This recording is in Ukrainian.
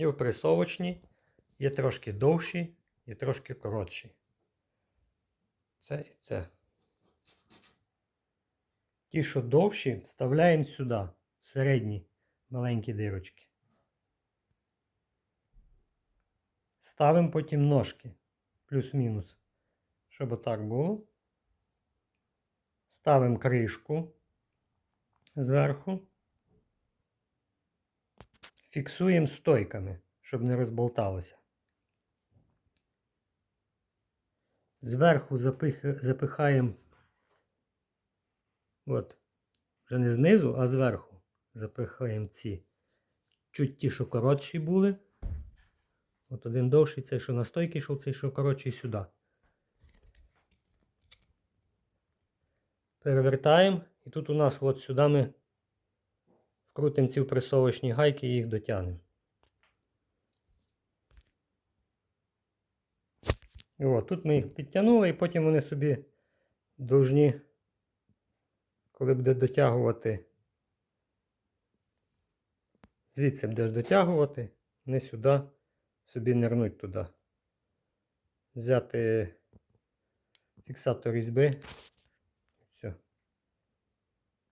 І в пресовочній є трошки довші і трошки коротші. Це і це. Ті, що довші, вставляємо сюди, в середні маленькі дирочки. Ставимо потім ножки, плюс-мінус, щоб отак було. Ставимо кришку зверху. Фіксуємо стойками, щоб не розболталося. Зверху запих... запихаємо, от, вже не знизу, а зверху запихаємо ці чуть ті, що коротші були. От один довший, цей, що на стойки йшов, цей, що коротший сюди. Перевертаємо. І тут у нас от сюди ми вкрутимо ці впресовочні гайки і їх дотягнемо. От, тут ми їх підтягнули, і потім вони собі должні, коли буде дотягувати, звідси будеш дотягувати, не сюди, собі нирнуть туди. Взяти фіксатор різьби